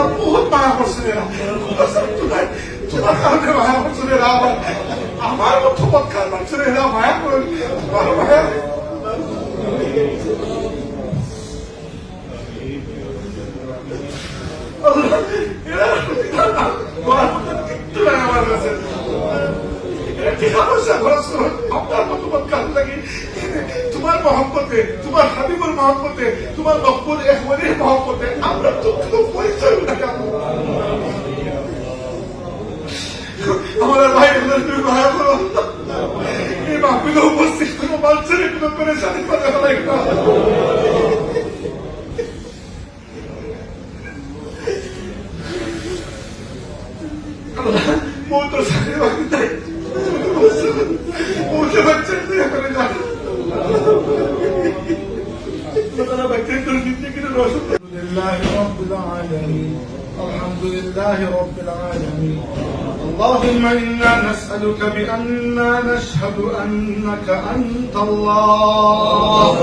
আমার বহুত মায়া করছে রে তোমার কারণে মায়া করছে রে আমার আমার মতো মক্কার মানুষের এরা এরা এরা মহব্বতে, তোমার হাবিবুর মহব্বতে, তোমার রব্বুর একবারের মহব্বতে, আমরা কোনো পরিচয় উঠে আমার ভাই এই মাহফিলে উপস্থিত কোনো মানুষের কোনো করে মৌত لله رب العالمين. اللهم إنا نسألك بأننا نشهد أنك أنت الله.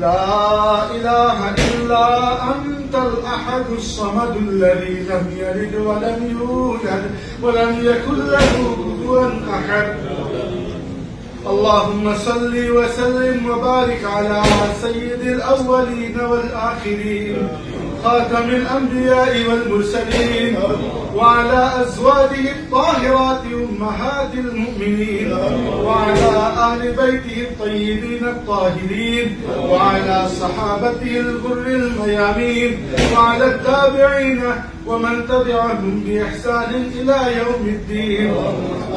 لا إله إلا أنت الأحد الصمد الذي لم يلد ولم يولد ولم يكن له كفوا أحد. اللهم صل وسلم وبارك على سيد الأولين والآخرين. خاتم الأنبياء والمرسلين وعلى أزواجه الطاهرات أمهات المؤمنين وعلى أهل بيته الطيبين الطاهرين وعلى صحابته الغر الميامين وعلى التابعين ومن تبعهم بإحسان إلى يوم الدين.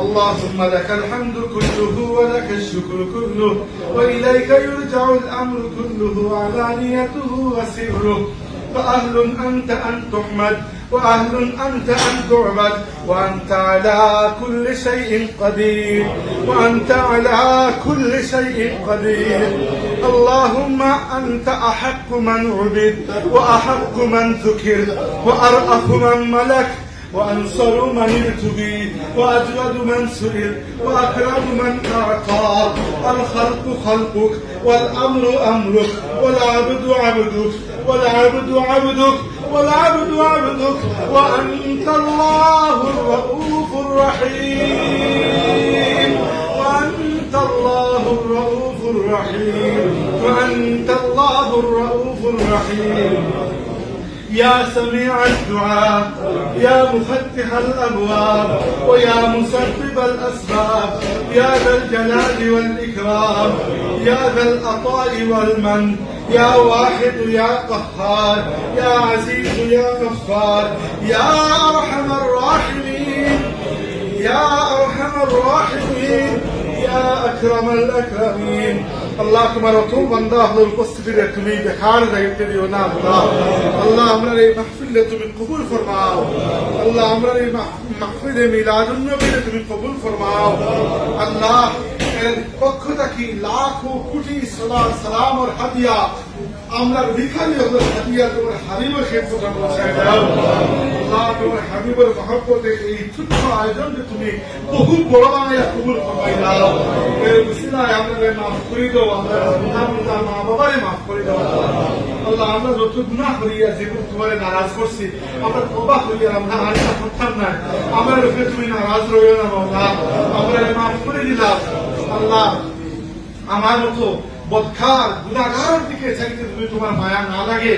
اللهم لك الحمد كله ولك الشكر كله وإليك يرجع الأمر كله علانيته وسره. فأهل أنت أن تحمد وأهل أنت أن تعبد وأنت على كل شيء قدير وأنت على كل شيء قدير. اللهم أنت أحق من عبد وأحق من ذكر وأرأف من ملك وأنصر من ارتبي وأجود من سئل وأكرم من أعطى. الخلق خلقك والأمر أمرك والعبد عبدك. والعبد عبدك والعبد عبدك وأنت الله الرؤوف الرحيم. وأنت الله الرؤوف الرحيم وأنت الله الرؤوف الرحيم. يا سميع الدعاء يا مفتح الأبواب ويا مسبب الأسباب يا ذا الجلال والإكرام يا ذا العطاء والمن يا واحد يا قهار يا عزيز يا غفار يا ارحم الراحمين يا ارحم الراحمين يا اكرم الاكرمين আল্লাহ তোমার অত বান্দা হলো উপস্থিতিতে তুমি দেখার দায়িত্ব দিও না আল্লাহ আল্লাহ আমরা এই মাহফিলে তুমি কবুল ফরমাও আল্লাহ আমরা এই মাহফিলে মিলাদুন নবীরে তুমি কবুল ফরমাও আল্লাহ এর পক্ষ থেকে লাখো কোটি সালাম সালাম আর হাদিয়া আমরা ভিখারি হলো হাদিয়া তোমার মাফ করে দাও, আমরা তুমি নারাজ রইও না আমরা মাফ করে দিলাম আল্লাহ আমার মতো বদখার গুণাগার দিকে চাইতে তুমি তোমার মায়া না লাগে,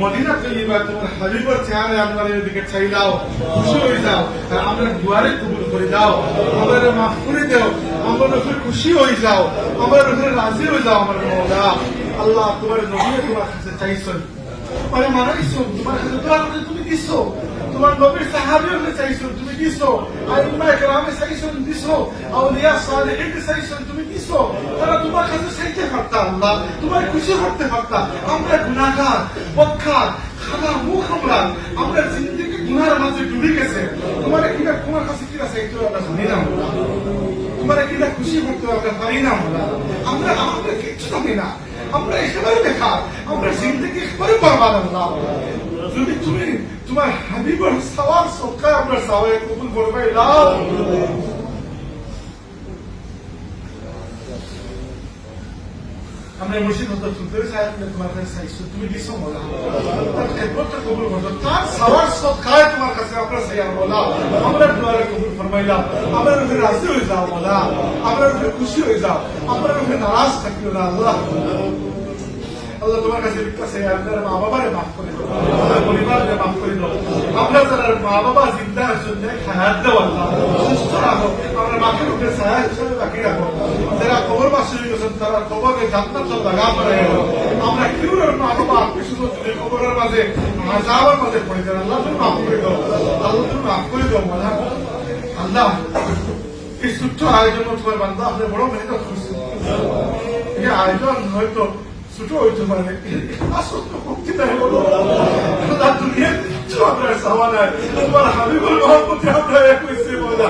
মদিনা তৈবা তোমার হাবিবর চেহারা আপনার দিকে চাইলাও খুশি হয়ে যাও, আর দুয়ারে কবুল করে দাও, আমরা মাফ করে দাও, আমরা উপরে খুশি হয়ে যাও, আমরা উপরে রাজি হয়ে যাও, আমার মৌলা। আল্লাহ তোমার নবী তোমার কাছে চাইছেন। মানে গেছো তোমার কাছে করে তুমি দিছো। তোমার নবীর সাহাবিও চাইছো, তুমি দিছো। আইম্মা কেরামে চাইছো দিছো। আউলিয়া সালেহিন চাইছো, তুমি দিছো। তারা তোমার কাছে চাইতে পারতা আল্লাহ তোমার খুশি করতে পারতা। আমরা গুনাহগার বদখার খানা মুখ আমরা আমরা জিন্দিগি গুনার মাঝে ডুবে গেছে। তোমার কিনা তোমার কাছে কি কিনা চাইতে আমরা জানি না। তোমার কিনা খুশি করতে আমরা পারি না আমরা। আমরা কিচ্ছু জানি না। আমরা একেবারে বেকার। আমরা জিন্দগি একেবারে বরবাদ আল্লাহ। যদি তুমি তোমার হাবিবের সওয়ার সবকায় আমরা সবাই কবুল করবে লাও আমরা মুর্শিদ হতো শুনতে তোমার কাছে চাইছো, তুমি দিছো মোলা তার খেদমতটা কবুল করছ তার সবার সৎকায় তোমার কাছে আমরা চাই মোলা আমরা দুয়ারে কবুল ফরমাইলাম আমরা রূপে রাজি হয়ে যাও মোলা আমরা রূপে খুশি হয়ে যাও। আমরা রূপে নারাজ থাকিও না, আল্লাহ। আল্লাহ তোমার কাছে চাই আপনার মা বাবারে মাফ করে দাও। পরিবারকে মাফ করে দাও। আমরা যারা মা বাবা জিন্দা আছেন খায়াত দাও আল্লাহ। সুস্থ রাখো। আমরা মাকে রূপে ছায়া হিসেবে বাকি রাখো। যারা কবর বাসী গেছেন, তারা কবরে জান্নাত লাগা গেল আমরা কেউ মা বাবা শুধু তুমি কবরের মাঝে আজাবের মাঝে পড়ে যান। আল্লাহ তুমি মাফ করে দাও। আল্লাহ তুমি মাফ করে দাও, মালা। আল্লাহ, এই ছোট্ট আয়োজন তোমার বান্ধব আপনি বড় মেহনত করছেন। এই আয়োজন হয়তো ছোট হইতে পারে আসল মুক্তি দেয় বলো আল্লাহ দুনিয়ার কিচ্ছু আপনার সামা নাই তোমার হাবিবুল মহব্বতে আমরা এক হয়েছে বলা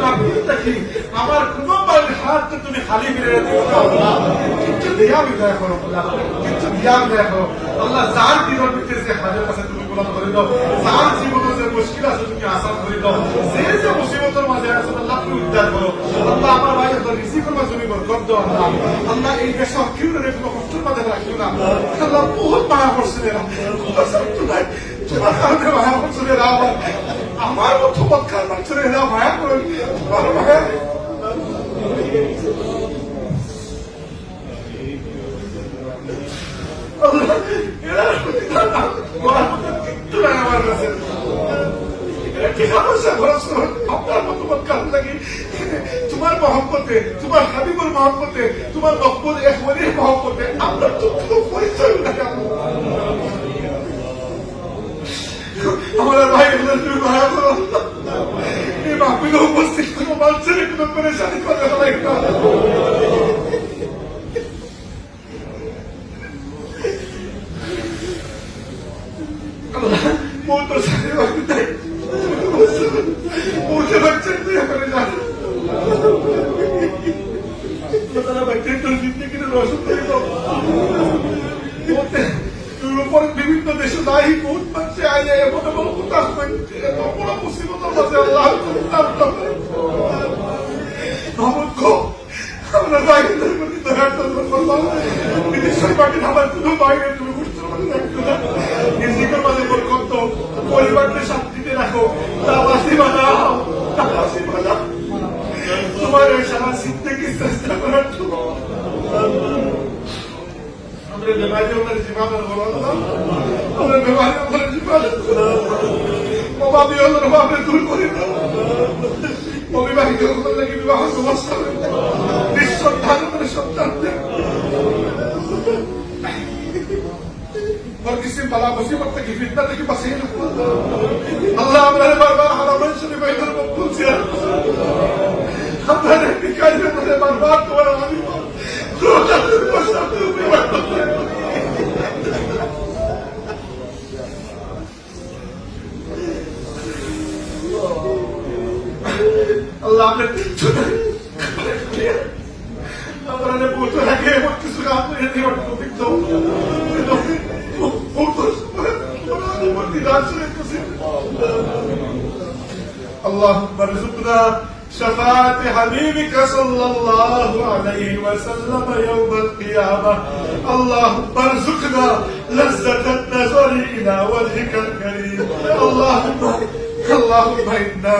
মাহফিলটা কি আমার কোনো হাত তো তুমি খালি ফিরে দিও না কিচ্ছু দিয়া বিদায় করো দিয়া বিদায় করো আল্লাহ যার ভিতরে যে হাজের কাছে তুমি গোলাম করে দাও যার জীবনে যে মুশকিল আছে তুমি আসান করে দাও যে যে মুসিবতের মাঝে আছে আল্লাহ তুমি উদ্ধার করো আল্লাহ আমার ভাই রিসিকের মাঝে তুমি বরকত দাও আল্লাহ এই দেশে কেউ রে কোনো কষ্টের মাঝে রাখিও না, আল্লাহ বহুত মায়া করছে এরা। নাই তোমার কারণে মায়া করছে এরা। আমার আমার মতো মৎকার মারছে এরা মায়া করে, তোমার মায়া। এরা কিচ্ছু নাই আমার কাছে মহব্বতে, তোমার হাবিবুর মহব্বতে, তোমার মকবুল একবারের মহব্বতে, আমরা তো কোনো পরিচয় নাই আমার ভাই মায়া করো এই মাহফিলে উপস্থিত কোনো মানুষের কোনো পরেশানি করে না নাই বহুত মানুষ আইলে এমন এমন কোথাও এত বড় মুসিবতের মাঝে আল্লাহ নমক আমরা বাইরের প্রতি দয়া করলাম বিদেশের বাড়ি আমার কোনো বাইরে তুমি বুঝতে নিজেকে মাঝে বরকত পরিবারকে শান্তিতে রাখো। তাবাসি বানাও তাবাসি বানাও তোমার এই সারা জিন্দগি চেষ্টা করার জন্য। আমরা বেমারি আমাদের জীবনের বলো আমাদের ব্যবহারে আমাদের হিফাজত করো অভাবী হলো অভাবে দূর করে দাও অবিবাহিত হলে বিবাহ সমস্যা নিঃসন্তান করে সন্তানদের কিসিম বালা মুসিবত থেকে ফিতনা থেকে বাঁচিয়ে রাখো আল্লাহ আমরা বারবার হারামের শরীফ এদের মকবুল ছিলেন আপনার বিকাশের বারবার তোমার আমি আপনার আপনার أنا আগে আমার কিছু কাজ করে দেওয়ার টপিক তো اللهم ارزقنا شفاعة حبيبك صلى الله عليه وسلم يوم القيامة اللهم ارزقنا لذة النظر إلى وجهك الكريم اللهم اللهم إنا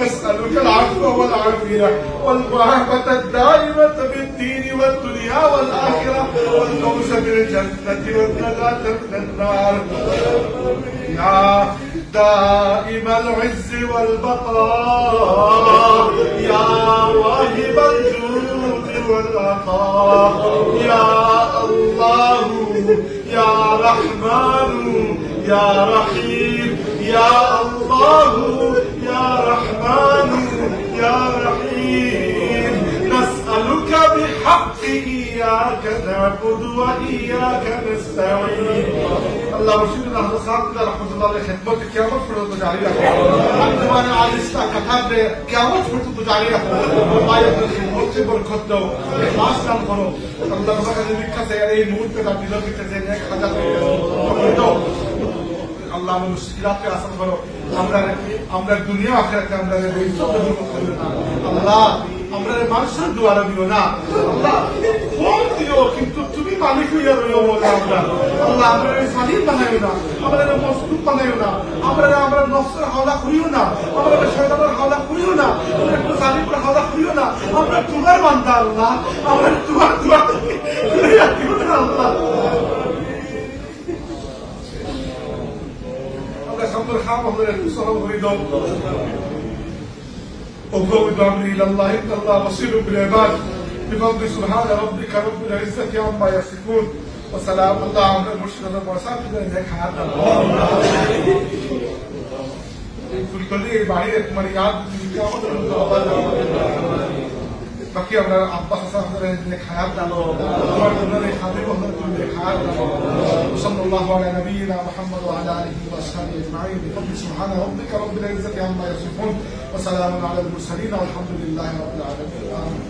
نسألك العفو والعافية والمعافاه الدائمة في الدين والدنيا والآخرة والفوز بالجنة والنجاة من النار. يا دائم العز والبقاء يا واهب الجود والعطاء يا الله يا رحمن يا رحيم. يا الله يا رحمن يا رحيم نسألك بحق إياك نعبد وإياك نستعين الله رسول الله صلى رحمة الله عليه خدمتك يا مغفر تجعلي لكم أنت وانا على استا كتاب يا مغفر تجعلي لكم ما يقدر خدمتك بركت دو إخلاص كان করো আল্লাহ তোমাকে যদি কাছে এই মুহূর্তে তার দিল দিতেছে এক হাজার আল্লাহ আমার মুশকিলাতকে আসান করো। আমরা আমরা দুনিয়া আখেরাতে আমরা আল্লাহ, আমরা মানুষের দুয়ারে দিও না। আল্লাহ, ফোন দিও, কিন্তু তুমি মালিক হইয়া রইও আমরা। আল্লাহ, আমরা সালিম বানাইও না। আমরা মজলুম বানাইও না। আমরা আমরা নফসের হাওলা করিও না। আমরা শয়তানের হাওলা করিও না। আমরা একটু জালিমের হাওলা করিও না। আমরা তোমার বান্দা, আল্লাহ। আমরা তোমার দোয়া আল্লাহ। ترحمه وينصره رضا وفوض أمري إلى الله إن الله بصير بالعباد. بفضل سبحان ربك رب العزة عما يصفون. وسلام الله على المرسلين وسلم إليك حتى الله في الكليه بعيد مريعات في كامل الله বাকি আমরা আব্বাস হাসান আমাদের খায়াত দানো তোমার জন্য খাদিম আমাদের খায়াত দানো صلى الله على نبينا محمد وعلى اله واصحابه اجمعين بفضل سبحان ربك رب العزه عما يصفون وسلام على المرسلين والحمد لله رب العالمين آمين.